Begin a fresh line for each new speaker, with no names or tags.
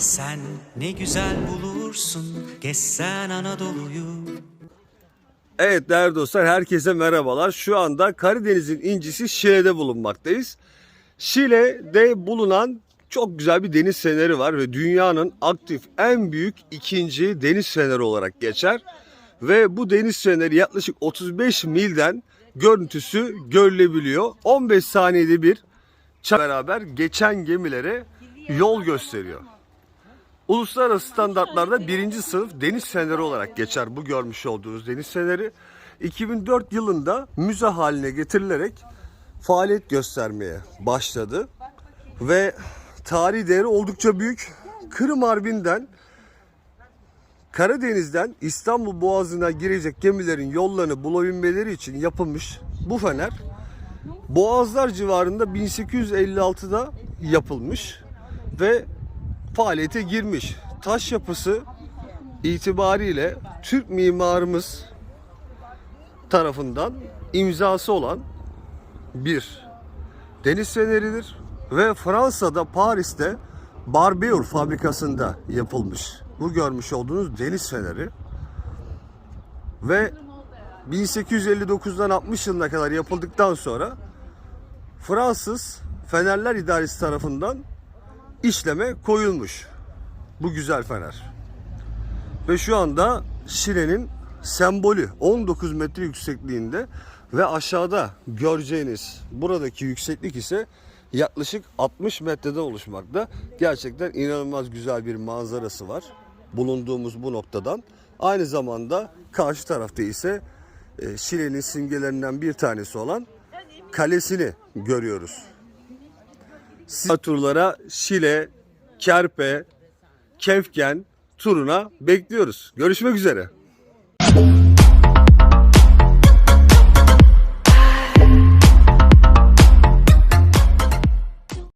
Sen ne güzel bulursun gezsen Anadolu'yu
Evet değerli dostlar herkese merhabalar. Şu anda Karadeniz'in incisi Şile'de bulunmaktayız. Şile'de bulunan çok güzel bir deniz feneri var ve dünyanın aktif en büyük ikinci deniz feneri olarak geçer. Ve bu deniz feneri yaklaşık 35 milden görüntüsü görülebiliyor. 15 saniyede bir beraber geçen gemilere yol gösteriyor. Uluslararası standartlarda birinci sınıf deniz feneri olarak geçer bu görmüş olduğunuz deniz feneri. 2004 yılında müze haline getirilerek faaliyet göstermeye başladı. Ve tarihi değeri oldukça büyük. Kırım Harbi'nden Karadeniz'den İstanbul Boğazı'na girecek gemilerin yollarını bulabilmeleri için yapılmış bu fener Boğazlar civarında 1856'da yapılmış ve faaliyete girmiş. Taş yapısı itibariyle Türk mimarımız tarafından imzası olan bir deniz feneridir ve Fransa'da Paris'te Barbeur fabrikasında yapılmış. Bu görmüş olduğunuz deniz feneri ve 1859'dan 60 yılına kadar yapıldıktan sonra Fransız Fenerler İdaresi tarafından işleme koyulmuş. Bu güzel fener. Ve şu anda Şile'nin sembolü 19 metre yüksekliğinde ve aşağıda göreceğiniz buradaki yükseklik ise yaklaşık 60 metreden oluşmakta. Gerçekten inanılmaz güzel bir manzarası var bulunduğumuz bu noktadan. Aynı zamanda karşı tarafta ise e, Şile'nin simgelerinden bir tanesi olan kalesini görüyoruz siz turlara Şile, Kerpe, Kefken turuna bekliyoruz. Görüşmek üzere.